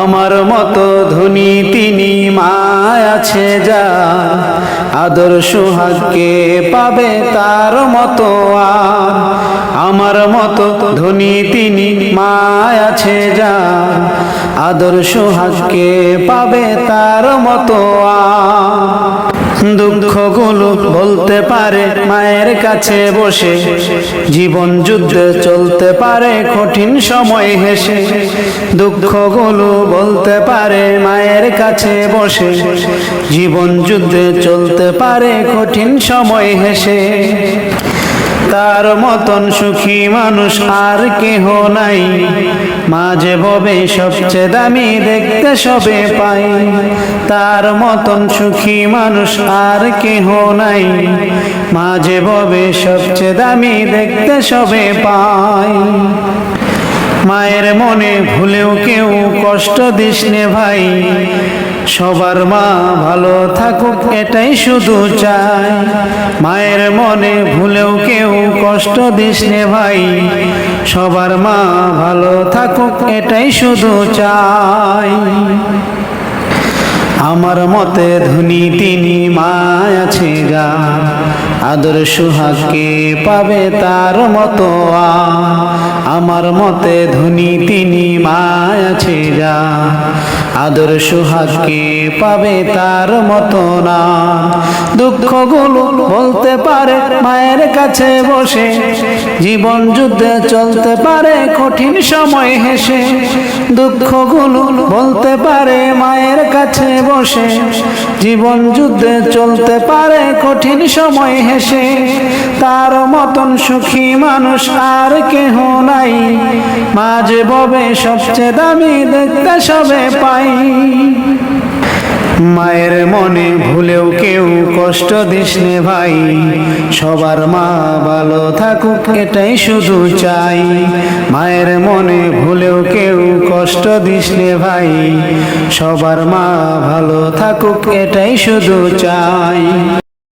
আমার মতো ধনী তিনি মা আছে যা আদর সুহাগকে পাবে তার মতো আর। আমার মতো ধনী তিনি মা আছে যা আদর সুহাগকে পাবে তার মতো আর। দুঃখগুলো বলতে পারে, মায়ের কাছে বসে। জীবন যুদ্ধে চলতে পারে, কঠিন সময় হেসে। দুঃখগুলো বলতে পারে, মায়ের কাছে বসে। জীবন যুদ্ধে চলতে পারে, কঠিন সময় হেসে। তার মতন সুখী মানুষ আর কেহ নাই। মাঝে ভবে সবচেয়ে দামি দেখতে সবে পাই। তার মতন সুখী মানুষ আর কেহ নাই। মাঝে ভবে সবচেয়ে দামি দেখতে সবে পাই। মায়ের মনে ভুলেও কেউ কষ্ট দিস ভাই। সবার মা ভালো থাকুক, এটাই শুধু চাই। মায়ের মনে ভুলেও কেউ কষ্ট দিস নে ভাই। সবার মা ভালো থাকুক, এটাই শুধু চাই। আমার মতে ধনী তিনি মায় আছে যা আদর সুহাগকে পাবে তার মতো আমার মতে ধনী তিনি মায় আছে যা আদর সুহাগকে পাবে তার মতো না। দুঃখগুলো বলতে পারে, মায়ের কাছে বসে। জীবন যুদ্ধে চলতে পারে, কঠিন সময় হেসে। দুঃখগুলো বলতে পারে মায়ের কাছে বসে। জীবন যুদ্ধে চলতে পারে কঠিন সময় হেসে। তার মতন সুখী মানুষ আর কেহ নাই। মাঝে ববে সবচেয়ে দামি দেখতে সবে পাই। মায়ের মনে ভুলেও কেউ কষ্ট দিস নে ভাই। সবার মা ভালো থাকুক, এটাই শুধু চাই। মায়ের মনে ভুলেও কেউ কষ্ট দিস নে ভাই সবার মা ভালো থাকুক এটাই শুধু চাই।